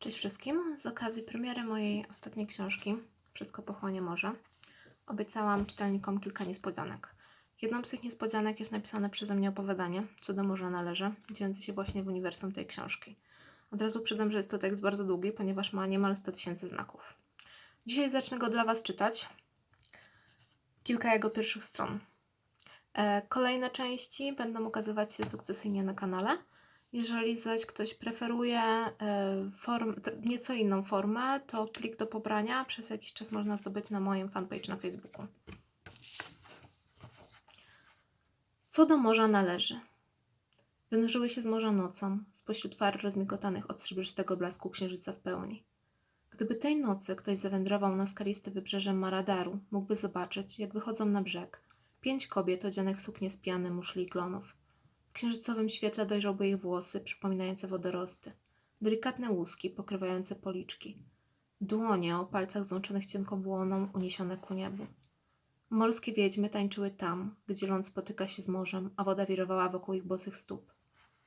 Cześć wszystkim. Z okazji premiery mojej ostatniej książki Wszystko pochłonie morze obiecałam czytelnikom kilka niespodzianek. Jedną z tych niespodzianek jest napisane przeze mnie opowiadanie, co do morza należy, dziejące się właśnie w uniwersum tej książki. Od razu przydam, że jest to tekst bardzo długi, ponieważ ma niemal 100 tysięcy znaków. Dzisiaj zacznę go dla Was czytać. Kilka jego pierwszych stron. E, Kolejne części będą ukazywać się sukcesyjnie na kanale. Jeżeli zaś ktoś preferuje e, form, nieco inną formę, to plik do pobrania przez jakiś czas można zdobyć na moim fanpage na Facebooku. Co do morza należy? Wynurzyły się z morza nocą, spośród far rozmigotanych od srebrzystego blasku księżyca w pełni. Gdyby tej nocy ktoś zawędrował na skaliste wybrzeże Maradaru, mógłby zobaczyć, jak wychodzą na brzeg pięć kobiet odzianych w suknie z piany, muszli i glonów. W księżycowym świetle dojrzałby ich włosy, przypominające wodorosty, delikatne łuski pokrywające policzki, dłonie o palcach złączonych cienką błoną uniesione ku niebu. Morskie wiedźmy tańczyły tam, gdzie ląd spotyka się z morzem, a woda wirowała wokół ich bosych stóp.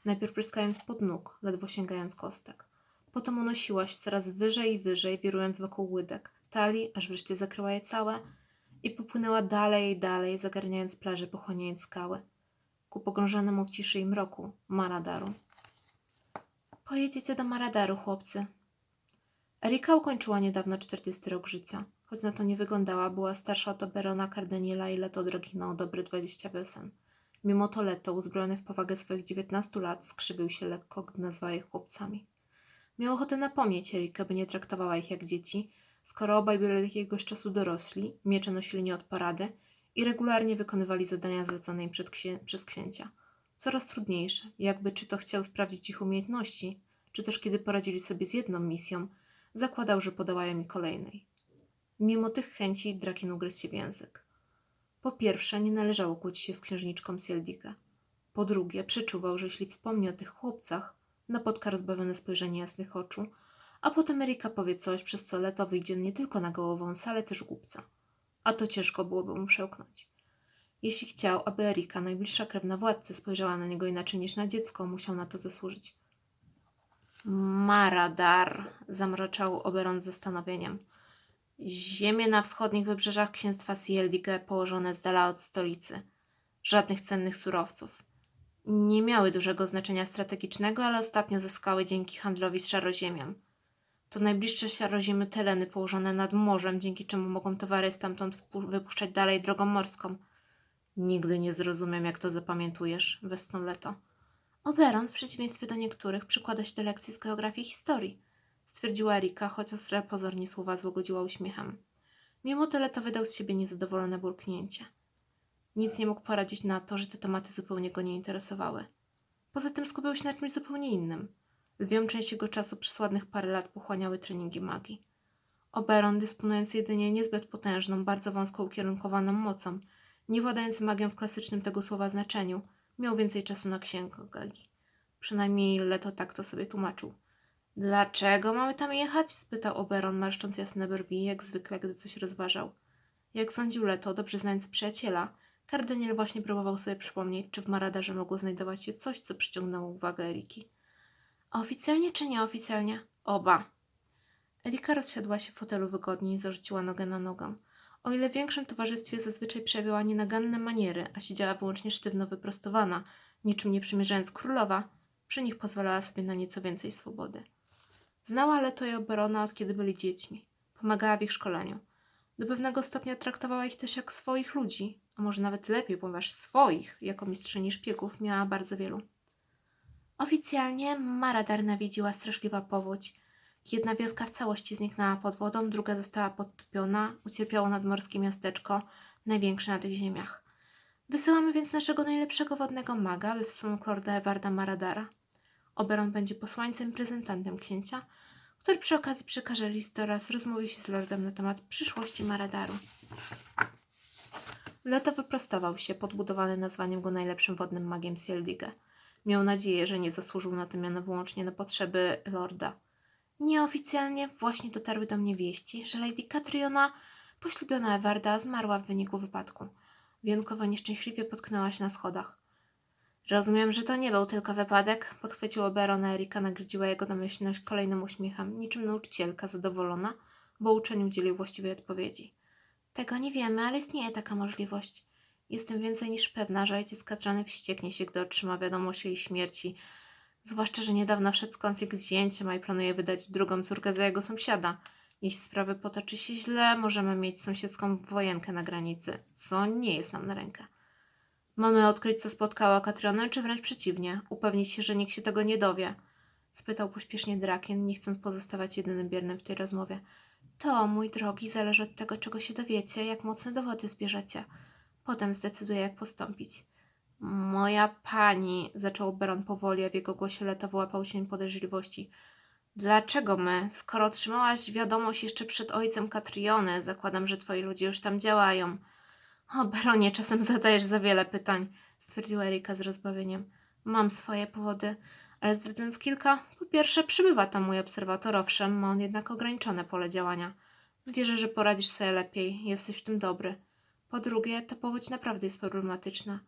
Najpierw pryskając pod nóg, ledwo sięgając kostek. Potem unosiła się coraz wyżej i wyżej, wirując wokół łydek, talii, aż wreszcie zakryła je całe i popłynęła dalej i dalej, zagarniając plaże, pochłaniając skały ku pogrążonemu w ciszy i mroku Maradaru. Pojedziecie do Maradaru, chłopcy. Erika ukończyła niedawno 40 rok życia. Choć na to nie wyglądała, była starsza od Oberona Cardeniela i Leto Dragina o dobre 20 wiosen. Mimo to Leto, uzbrojony w powagę swoich 19 lat, skrzywił się lekko, gdy nazwała ich chłopcami. Miał ochotę napomnieć Erikę, by nie traktowała ich jak dzieci, skoro obaj byli jakiegoś czasu dorośli, miecze nosili nie od parady i regularnie wykonywali zadania zlecone im księ- przez księcia. Coraz trudniejsze, jakby czy to chciał sprawdzić ich umiejętności, czy też kiedy poradzili sobie z jedną misją, zakładał, że podołają mi kolejnej. Mimo tych chęci Drakin ugryzł się w język. Po pierwsze, nie należało kłócić się z księżniczką Sieldige. Po drugie, przeczuwał, że jeśli wspomni o tych chłopcach, napotka rozbawione spojrzenie jasnych oczu, a potem Erika powie coś, przez co Leto wyjdzie nie tylko na gołowąsa, ale też głupca a to ciężko byłoby mu przełknąć. Jeśli chciał, aby Erika, najbliższa krewna władcy, spojrzała na niego inaczej niż na dziecko, musiał na to zasłużyć. Maradar, zamroczał Oberon z zastanowieniem. Ziemie na wschodnich wybrzeżach księstwa Sieldige położone z dala od stolicy. Żadnych cennych surowców. Nie miały dużego znaczenia strategicznego, ale ostatnio zyskały dzięki handlowi z Szaroziemiem. To najbliższe Szaroziemy tereny położone nad morzem, dzięki czemu mogą towary stamtąd wypuszczać dalej drogą morską. Nigdy nie zrozumiem, jak to zapamiętujesz, westchnął Leto. Oberon, w przeciwieństwie do niektórych, przykłada się do lekcji z geografii i historii, stwierdziła Erika, choć ostre pozornie słowa złagodziła uśmiechem. Mimo to Leto wydał z siebie niezadowolone burknięcie. Nic nie mógł poradzić na to, że te tematy zupełnie go nie interesowały. Poza tym skupiał się na czymś zupełnie innym. Lwią część jego czasu przez ładnych parę lat pochłaniały treningi magii. Oberon, dysponujący jedynie niezbyt potężną, bardzo wąsko ukierunkowaną mocą, nie władający magią w klasycznym tego słowa znaczeniu, miał więcej czasu na księgi. Przynajmniej Leto tak to sobie tłumaczył. Dlaczego mamy tam jechać? spytał Oberon, marszcząc jasne brwi, jak zwykle, gdy coś rozważał. Jak sądził Leto, dobrze znając przyjaciela, Kardeniel właśnie próbował sobie przypomnieć, czy w Maradarze mogło znajdować się coś, co przyciągnęło uwagę Eriki. Oficjalnie czy nieoficjalnie? Oba. Erika rozsiadła się w fotelu wygodniej i zarzuciła nogę na nogę. O ile w większym towarzystwie zazwyczaj przejawiała nienaganne maniery, a siedziała wyłącznie sztywno wyprostowana, niczym nie przymierzając królowa, przy nich pozwalała sobie na nieco więcej swobody. Znała Leto i Oberona od kiedy byli dziećmi. Pomagała w ich szkoleniu. Do pewnego stopnia traktowała ich też jak swoich ludzi, a może nawet lepiej, ponieważ swoich, jako mistrzyni szpiegów, miała bardzo wielu. Oficjalnie Maradar nawiedziła straszliwa powódź. Jedna wioska w całości zniknęła pod wodą, druga została podtopiona, ucierpiało nadmorskie miasteczko, największe na tych ziemiach. Wysyłamy więc naszego najlepszego wodnego maga, by wspomógł lorda Ewarda Maradara. Oberon będzie posłańcem prezentantem księcia, który przy okazji przekaże list oraz rozmówi się z lordem na temat przyszłości Maradaru. Leto wyprostował się, podbudowany nazwaniem go najlepszym wodnym magiem Sieldige. Miał nadzieję, że nie zasłużył na to miano wyłącznie na potrzeby lorda. Nieoficjalnie właśnie dotarły do mnie wieści, że Lady Catriona, poślubiona Ewarda, zmarła w wyniku wypadku. Wyjątkowo nieszczęśliwie potknęła się na schodach. Rozumiem, że to nie był tylko wypadek, podchwycił Oberon, a Erika nagrodziła jego domyślność kolejnym uśmiechem, niczym nauczycielka zadowolona, bo uczeń udzielił właściwej odpowiedzi. Tego nie wiemy, ale istnieje taka możliwość. Jestem więcej niż pewna, że ojciec Katrany wścieknie się, gdy otrzyma wiadomość o jej śmierci. Zwłaszcza, że niedawno wszedł konflikt z zięciem, a i planuje wydać drugą córkę za jego sąsiada. Jeśli sprawy potoczy się źle, możemy mieć sąsiedzką wojenkę na granicy, co nie jest nam na rękę. Mamy odkryć, co spotkało Katrionę, czy wręcz przeciwnie, upewnić się, że nikt się tego nie dowie? Spytał pośpiesznie Drakien, nie chcąc pozostawać jedynym biernym w tej rozmowie. To, mój drogi, zależy od tego, czego się dowiecie, jak mocne dowody zbierzecie. Potem zdecyduję, jak postąpić. Moja pani, zaczął Beron powoli, a w jego głosie Leto wyłapał się podejrzliwości. Dlaczego my? Skoro otrzymałaś wiadomość jeszcze przed ojcem Katriony, zakładam, że twoi ludzie już tam działają. O, Baronie, czasem zadajesz za wiele pytań, stwierdziła Erika z rozbawieniem. Mam swoje powody, ale zdradzając kilka, po pierwsze przybywa tam mój obserwator, owszem, ma on jednak ograniczone pole działania. Wierzę, że poradzisz sobie lepiej, jesteś w tym dobry. Po drugie, ta powódź naprawdę jest problematyczna.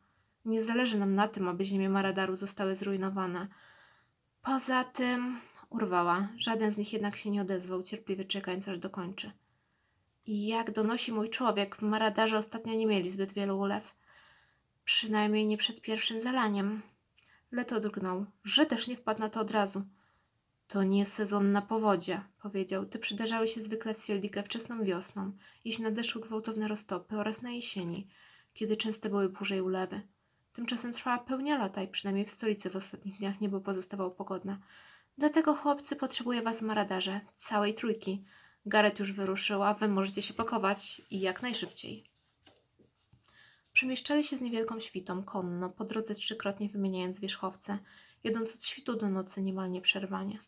Nie zależy nam na tym, aby ziemie Maradaru zostały zrujnowane. Poza tym, urwała, żaden z nich jednak się nie odezwał, cierpliwie czekając aż dokończy. I jak donosi mój człowiek, w Maradarze ostatnio nie mieli zbyt wielu ulew. Przynajmniej nie przed pierwszym zalaniem. Leto drgnął, że też nie wpadł na to od razu. To nie sezon na powodzie, powiedział. Te przydarzały się zwykle w Sjeldikę wczesną wiosną, jeśli nadeszły gwałtowne roztopy oraz na jesieni, kiedy częste były burze i ulewy. Tymczasem trwała pełnia lata i przynajmniej w stolicy w ostatnich dniach niebo pozostawało pogodne. Dlatego, chłopcy, potrzebuję was w Maradarze, całej trójki. Gareth już wyruszyła, wy możecie się pakować i jak najszybciej. Przemieszczali się z niewielką świtą konno, po drodze trzykrotnie wymieniając wierzchowce, jedąc od świtu do nocy niemal nieprzerwanie.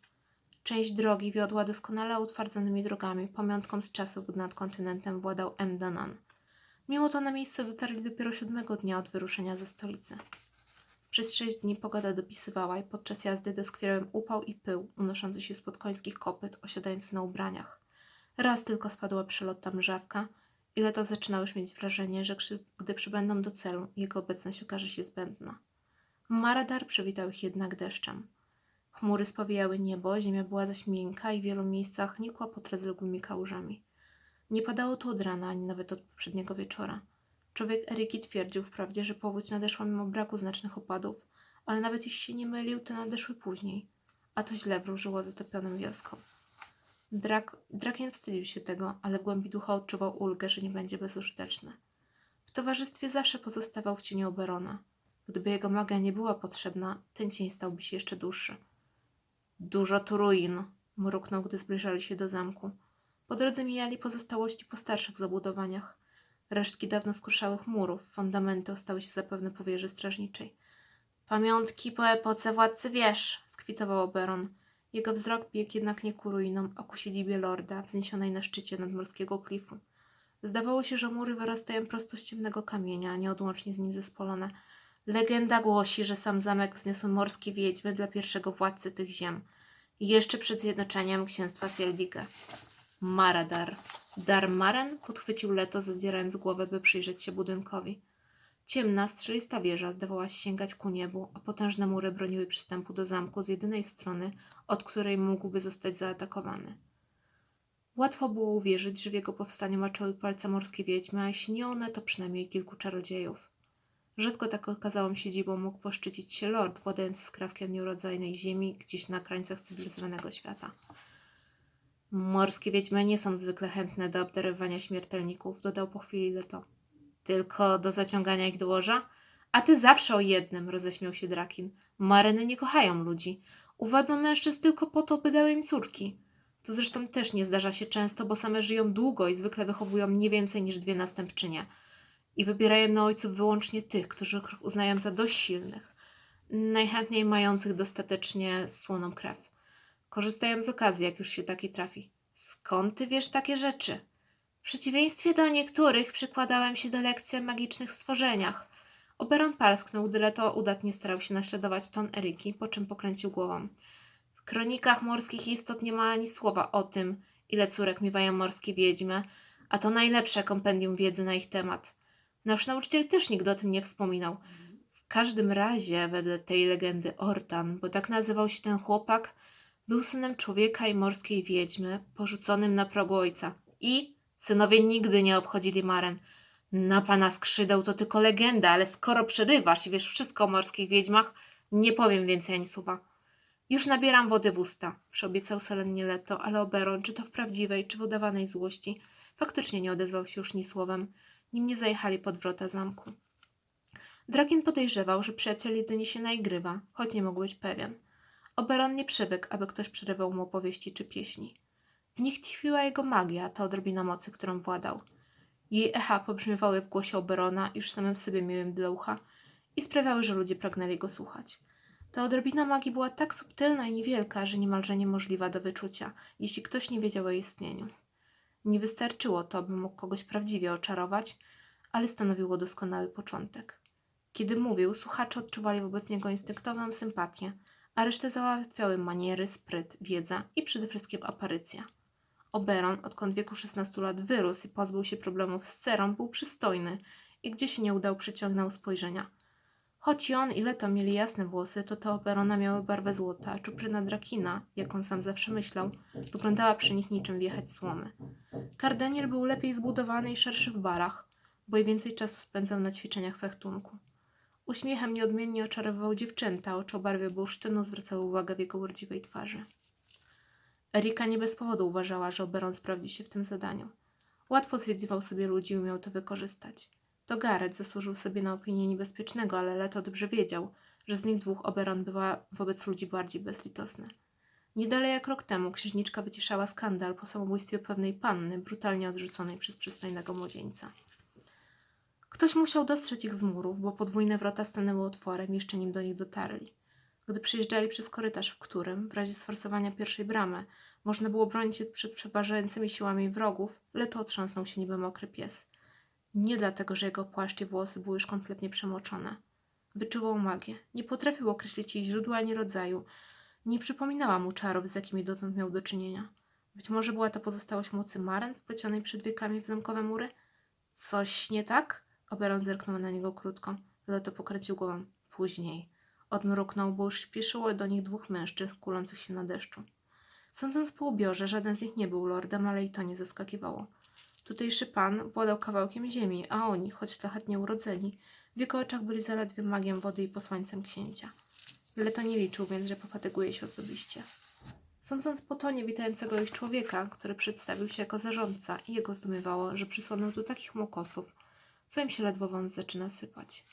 Część drogi wiodła doskonale utwardzonymi drogami, pamiątką z czasów, gdy nad kontynentem władał M. Danan. Mimo to na miejsce dotarli dopiero siódmego dnia od wyruszenia ze stolicy. Przez sześć dni pogoda dopisywała i podczas jazdy doskwierałem upał i pył unoszący się spod końskich kopyt, osiadający na ubraniach. Raz tylko spadła przelotna mrzawka, ile to zaczynał już mieć wrażenie, że gdy przybędą do celu, jego obecność okaże się zbędna. Maradar przywitał ich jednak deszczem. Chmury spowijały niebo, ziemia była zaś miękka i w wielu miejscach nikła pod rozległymi kałużami. Nie padało tu od rana, ani nawet od poprzedniego wieczora. Człowiek Eryki twierdził wprawdzie, że powódź nadeszła mimo braku znacznych opadów, ale nawet jeśli się nie mylił, te nadeszły później, a to źle wróżyło zatopionym wioskom. Drak, Drakien wstydził się tego, ale w głębi ducha odczuwał ulgę, że nie będzie bezużyteczny. W towarzystwie zawsze pozostawał w cieniu Oberona. Gdyby jego magia nie była potrzebna, ten cień stałby się jeszcze dłuższy. Dużo tu ruin, mruknął, gdy zbliżali się do zamku. Po drodze mijali pozostałości po starszych zabudowaniach. Resztki dawno skruszanych murów, fundamenty ostały się zapewne po wieży strażniczej. Pamiątki po epoce władcy wież, skwitował Oberon. Jego wzrok biegł jednak nie ku ruinom, a ku siedzibie lorda, wzniesionej na szczycie nadmorskiego klifu. Zdawało się, że mury wyrastają prosto z ciemnego kamienia, nieodłącznie z nim zespolone. Legenda głosi, że sam zamek wzniosły morskie wiedźmy dla pierwszego władcy tych ziem. Jeszcze przed zjednoczeniem księstwa Sjeldige. Maradar. Darmaren podchwycił Leto, zadzierając głowę, by przyjrzeć się budynkowi. Ciemna, strzelista wieża zdawała się sięgać ku niebu, a potężne mury broniły przystępu do zamku z jedynej strony, od której mógłby zostać zaatakowany. Łatwo było uwierzyć, że w jego powstaniu maczały palce morskie wiedźmy, a jeśli nie one, to przynajmniej kilku czarodziejów. Rzadko tak okazałą siedzibą mógł poszczycić się lord, władając skrawkiem nieurodzajnej ziemi gdzieś na krańcach cywilizowanego świata. Morskie wiedźmy nie są zwykle chętne do obdarowania śmiertelników, dodał po chwili Leto. Tylko do zaciągania ich do łoża? A ty zawsze o jednym, roześmiał się Drakin. Mareny nie kochają ludzi. Uwadzą mężczyzn tylko po to, by dały im córki. To zresztą też nie zdarza się często, bo same żyją długo i zwykle wychowują nie więcej niż dwie następczynie. I wybierają na ojców wyłącznie tych, którzy uznają za dość silnych, najchętniej mających dostatecznie słoną krew. Korzystają z okazji, jak już się taki trafi. Skąd ty wiesz takie rzeczy? W przeciwieństwie do niektórych przykładałem się do lekcji o magicznych stworzeniach. Oberon parsknął, gdy Leto udatnie starał się naśladować ton Eryki, po czym pokręcił głową. W kronikach morskich istot nie ma ani słowa o tym, ile córek miewają morskie wiedźmy, a to najlepsze kompendium wiedzy na ich temat. Nasz nauczyciel też nigdy o tym nie wspominał. W każdym razie, wedle tej legendy Ortan, bo tak nazywał się ten chłopak, był synem człowieka i morskiej wiedźmy, porzuconym na progu ojca. I synowie nigdy nie obchodzili maren. Na pana skrzydeł to tylko legenda, ale skoro przerywasz i wiesz wszystko o morskich wiedźmach, nie powiem więcej ani słowa. Już nabieram wody w usta, przyobiecał solennie Leto, ale Oberon, czy to w prawdziwej, czy w udawanej złości, faktycznie nie odezwał się już ni słowem, nim nie zajechali pod wrota zamku. Drakin podejrzewał, że przyjaciel jedynie się naigrywa, choć nie mógł być pewien. Oberon nie przywykł, aby ktoś przerywał mu opowieści czy pieśni. W nich tkwiła jego magia, ta odrobina mocy, którą władał. Jej echa pobrzmiewały w głosie Oberona, już samym w sobie miłym dla ucha, i sprawiały, że ludzie pragnęli go słuchać. Ta odrobina magii była tak subtelna i niewielka, że niemalże niemożliwa do wyczucia, jeśli ktoś nie wiedział o jej istnieniu. Nie wystarczyło to, by mógł kogoś prawdziwie oczarować, ale stanowiło doskonały początek. Kiedy mówił, słuchacze odczuwali wobec niego instynktowną sympatię, a resztę załatwiały maniery, spryt, wiedza i przede wszystkim aparycja. Oberon, odkąd wieku 16 lat wyrósł i pozbył się problemów z cerą, był przystojny i gdzie się nie udał przyciągnął spojrzenia. Choć on i Leto mieli jasne włosy, to te Oberona miały barwę złota, a czupryna Drakina, jak on sam zawsze myślał, wyglądała przy nich niczym wjechać słomy. Kardeniel był lepiej zbudowany i szerszy w barach, bo i więcej czasu spędzał na ćwiczeniach fechtunku. Uśmiechem nieodmiennie oczarowywał dziewczęta, oczy o barwie bursztynu zwracały uwagę w jego urodziwej twarzy. Erika nie bez powodu uważała, że Oberon sprawdzi się w tym zadaniu. Łatwo zwiedliwał sobie ludzi i umiał to wykorzystać. To Gareth zasłużył sobie na opinię niebezpiecznego, ale Leto dobrze wiedział, że z nich dwóch Oberon bywa wobec ludzi bardziej bezlitosny. Nie dalej jak rok temu księżniczka wyciszała skandal po samobójstwie pewnej panny, brutalnie odrzuconej przez przystojnego młodzieńca. Ktoś musiał dostrzec ich z murów, bo podwójne wrota stanęły otworem, jeszcze nim do nich dotarli. Gdy przejeżdżali przez korytarz, w którym, w razie sforsowania pierwszej bramy, można było bronić się przed przeważającymi siłami wrogów, Leto otrząsnął się niby mokry pies. Nie dlatego, że jego płaszcz i włosy były już kompletnie przemoczone. Wyczuwał magię. Nie potrafił określić jej źródła ani rodzaju. Nie przypominała mu czarów, z jakimi dotąd miał do czynienia. Być może była to pozostałość mocy Maren, splecionej przed wiekami w zamkowe mury? Coś nie tak? Oberon zerknął na niego krótko. Leto pokręcił głową. Później. Odmruknął, bo już śpieszyło do nich dwóch mężczyzn kulących się na deszczu. Sądząc po ubiorze, żaden z nich nie był lordem, ale i to nie zaskakiwało. Tutejszy pan władał kawałkiem ziemi, a oni, choć szlachetnie urodzeni, w jego oczach byli zaledwie magiem wody i posłańcem księcia. Leto nie liczył więc, że pofatyguje się osobiście. Sądząc po tonie witającego ich człowieka, który przedstawił się jako zarządca jego zdumiewało, że przysłonął tu takich mokosów, co im się ledwo wąs zaczyna sypać.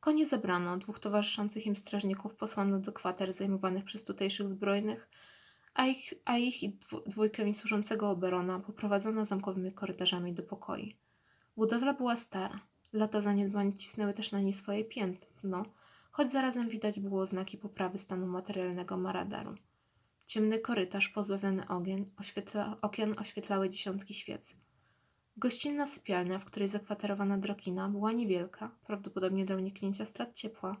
Konie zebrano, dwóch towarzyszących im strażników posłano do kwater zajmowanych przez tutejszych zbrojnych, a ich, a ich i dwójkę służącego Oberona poprowadzono zamkowymi korytarzami do pokoi. Budowla była stara. Lata zaniedbań cisnęły też na niej swoje piętno, choć zarazem widać było znaki poprawy stanu materialnego Maradaru. Ciemny korytarz pozbawiony ogien, oświetla, okien oświetlały dziesiątki świec. Gościnna sypialnia, w której zakwaterowana Drakina, była niewielka, prawdopodobnie do uniknięcia strat ciepła.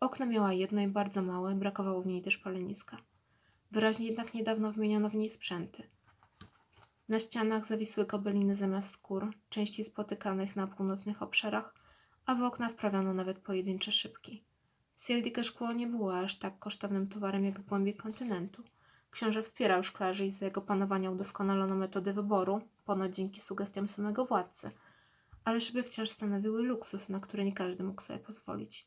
Okno miała jedno i bardzo małe, brakowało w niej też paleniska. Wyraźnie jednak niedawno wymieniono w niej sprzęty. Na ścianach zawisły gobeliny zamiast skór, częściej spotykanych na północnych obszarach, a w okna wprawiono nawet pojedyncze szybki. W Sieldige szkło nie było aż tak kosztownym towarem jak w głębi kontynentu. Książę wspierał szklarzy i za jego panowania udoskonalono metody wyboru, ponoć dzięki sugestiom samego władcy, ale szyby wciąż stanowiły luksus, na który nie każdy mógł sobie pozwolić.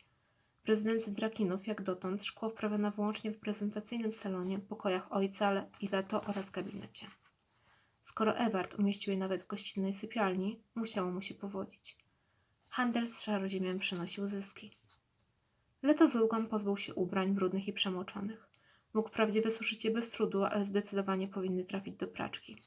W rezydencji Drakinów, jak dotąd, szkło wprawiono wyłącznie w prezentacyjnym salonie, pokojach ojca ale i Leto oraz gabinecie. Skoro Ewart umieścił je nawet w gościnnej sypialni, musiało mu się powodzić. Handel z szaroziemiem przynosił zyski. Leto z ulgą pozbył się ubrań brudnych i przemoczonych. Mógł wprawdzie wysuszyć je bez trudu, ale zdecydowanie powinny trafić do praczki.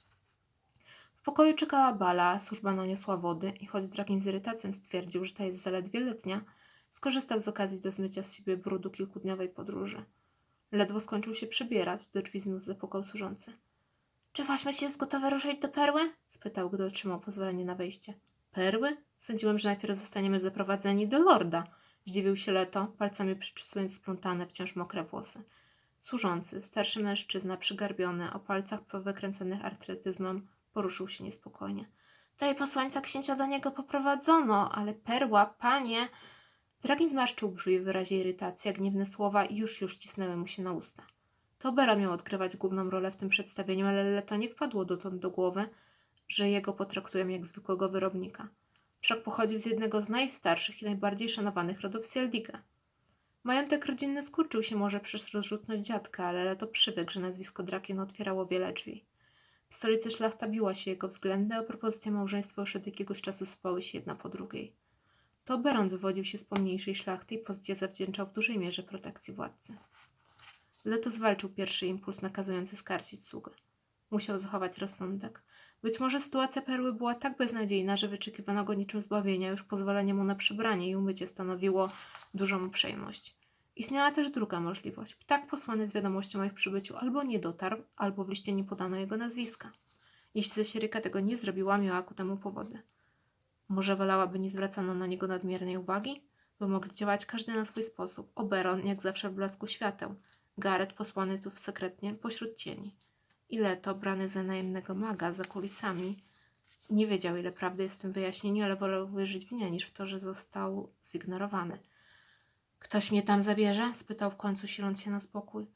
W pokoju czekała bala, służba naniosła wody i choć Drakin z irytacją stwierdził, że ta jest zaledwie letnia, skorzystał z okazji do zmycia z siebie brudu kilkudniowej podróży. Ledwo skończył się przebierać, do drzwi znów zapukał służący. Czy waśmyć jest gotowe ruszyć do perły? spytał, gdy otrzymał pozwolenie na wejście. Perły? Sądziłem, że najpierw zostaniemy zaprowadzeni do lorda. Zdziwił się Leto, palcami przyczesując splątane, wciąż mokre włosy. Służący, starszy mężczyzna, przygarbiony, o palcach powykręconych artretyzmem, poruszył się niespokojnie. Tutaj posłańca księcia do niego poprowadzono, ale perła, panie... Drakin zmarszczył brwi w wyrazie irytacji, a gniewne słowa już już cisnęły mu się na usta. To miał odgrywać główną rolę w tym przedstawieniu, ale Leto nie wpadło dotąd do głowy, że jego potraktują jak zwykłego wyrobnika. Wszak pochodził z jednego z najstarszych i najbardziej szanowanych rodów Sieldiga. Majątek rodzinny skurczył się może przez rozrzutność dziadka, ale Leto przywykł, że nazwisko Drakien otwierało wiele drzwi. W stolicy szlachta biła się jego względy, a propozycje małżeństwa już od jakiegoś czasu spały się jedna po drugiej. To Beron wywodził się z pomniejszej szlachty i pozycję zawdzięczał w dużej mierze protekcji władcy. Leto zwalczył pierwszy impuls nakazujący skarcić sługę. Musiał zachować rozsądek. Być może sytuacja perły była tak beznadziejna, że wyczekiwano go niczym zbawienia, już pozwolenie mu na przybranie i umycie stanowiło dużą mu przyjemność. Istniała też druga możliwość. Ptak posłany z wiadomością o ich przybyciu albo nie dotarł, albo w liście nie podano jego nazwiska. Jeśli Zesierika tego nie zrobiła, miała ku temu powody. Może wolałaby nie zwracano na niego nadmiernej uwagi? By mogli działać każdy na swój sposób. Oberon, jak zawsze w blasku świateł. Gareth posłany tu sekretnie pośród cieni. Ile to brany za najemnego maga za kulisami. Nie wiedział, ile prawdy jest w tym wyjaśnieniu, ale wolał wierzyć w nie, niż w to, że został zignorowany. Ktoś mnie tam zabierze? spytał w końcu, siląc się na spokój.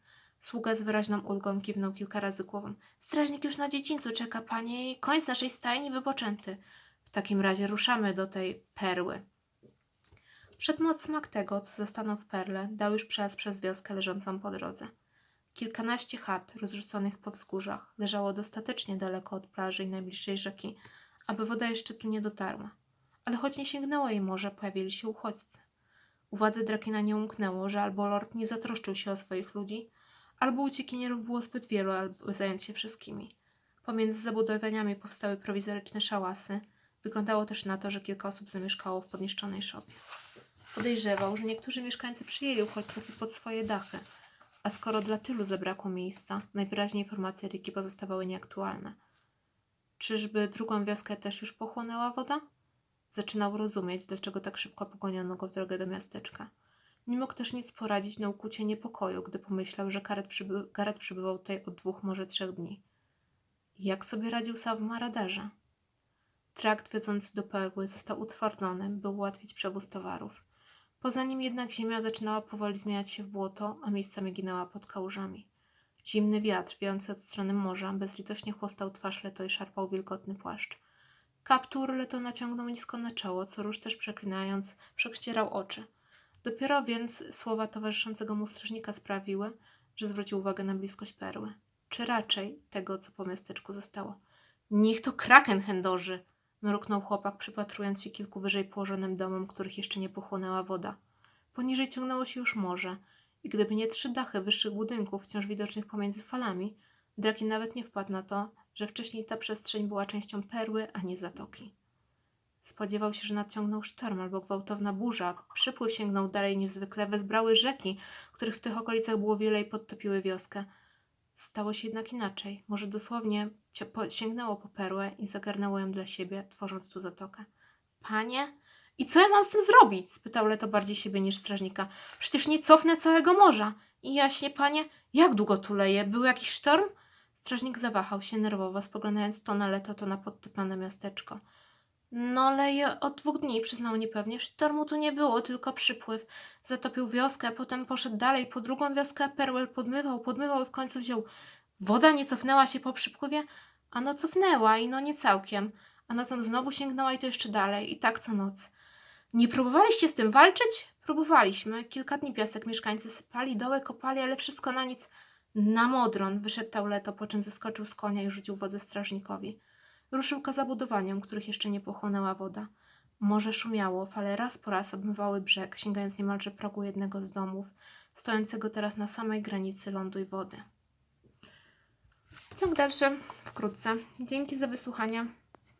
Sługa z wyraźną ulgą kiwnął kilka razy głową. Strażnik już na dziedzińcu czeka, panie, i koń z naszej stajni wypoczęty. W takim razie ruszamy do tej perły. Przedmoc smak tego, co zastanął w perle, dał już przejazd przez wioskę leżącą po drodze. Kilkanaście chat rozrzuconych po wzgórzach leżało dostatecznie daleko od plaży i najbliższej rzeki, aby woda jeszcze tu nie dotarła. Ale choć nie sięgnęło jej morze, pojawili się uchodźcy. Uwadze Drakina nie umknęło, że albo lord nie zatroszczył się o swoich ludzi, albo uciekinierów było zbyt wielu, aby zająć się wszystkimi. Pomiędzy zabudowaniami powstały prowizoryczne szałasy. Wyglądało też na to, że kilka osób zamieszkało w podniszczonej szopie. Podejrzewał, że niektórzy mieszkańcy przyjęli uchodźców pod swoje dachy, a skoro dla tylu zabrakło miejsca, najwyraźniej informacje Riki pozostawały nieaktualne. Czyżby drugą wioskę też już pochłonęła woda? Zaczynał rozumieć, dlaczego tak szybko pogoniono go w drogę do miasteczka. Nie mógł też nic poradzić na ukucie niepokoju, gdy pomyślał, że Gareth, przyby przybywał tutaj od dwóch, może trzech dni. Jak sobie radził sam w Maradarze? Trakt wiodący do Perły został utwardzony, by ułatwić przewóz towarów. Poza nim jednak ziemia zaczynała powoli zmieniać się w błoto, a miejscami ginęła pod kałużami. Zimny wiatr, wiejący od strony morza, bezlitośnie chłostał twarz Leto i szarpał wilgotny płaszcz. Kaptur Leto naciągnął nisko na czoło, co róż też przeklinając, prześcierał oczy. Dopiero więc słowa towarzyszącego mu strażnika sprawiły, że zwrócił uwagę na bliskość perły. Czy raczej tego, co po miasteczku zostało. Niech to kraken chędoży! Mruknął chłopak, przypatrując się kilku wyżej położonym domom, których jeszcze nie pochłonęła woda. Poniżej ciągnęło się już morze i gdyby nie trzy dachy wyższych budynków, wciąż widocznych pomiędzy falami, Drakin nawet nie wpadł na to, że wcześniej ta przestrzeń była częścią perły, a nie zatoki. Spodziewał się, że nadciągnął sztorm albo gwałtowna burza. Przypływ sięgnął dalej niż zwykle, wezbrały rzeki, których w tych okolicach było wiele i podtopiły wioskę. Stało się jednak inaczej. Może dosłownie sięgnęło po perłę i zagarnęło ją dla siebie, tworząc tu zatokę. Panie? I co ja mam z tym zrobić? spytał Leto bardziej siebie niż strażnika. Przecież nie cofnę całego morza. I jaśnie, panie, jak długo tu leje? Był jakiś sztorm? Strażnik zawahał się nerwowo, spoglądając to na Leto, to na podtopione miasteczko. No, leje od dwóch dni, przyznał niepewnie. Sztormu tu nie było, tylko przypływ. Zatopił wioskę, potem poszedł dalej po drugą wioskę, perłę podmywał, podmywał i w końcu wziął. Woda nie cofnęła się po przypływie? Ano cofnęła i no nie całkiem. A nocą znowu sięgnęła i to jeszcze dalej. I tak co noc. Nie próbowaliście z tym walczyć? Próbowaliśmy. Kilka dni piasek mieszkańcy sypali, doły kopali, ale wszystko na nic. Na modron, wyszeptał Leto, po czym zeskoczył z konia i rzucił wodę strażnikowi. Ruszył ku zabudowaniom, których jeszcze nie pochłonęła woda. Morze szumiało, fale raz po raz obmywały brzeg, sięgając niemalże progu jednego z domów, stojącego teraz na samej granicy lądu i wody. Ciąg dalszy wkrótce. Dzięki za wysłuchanie.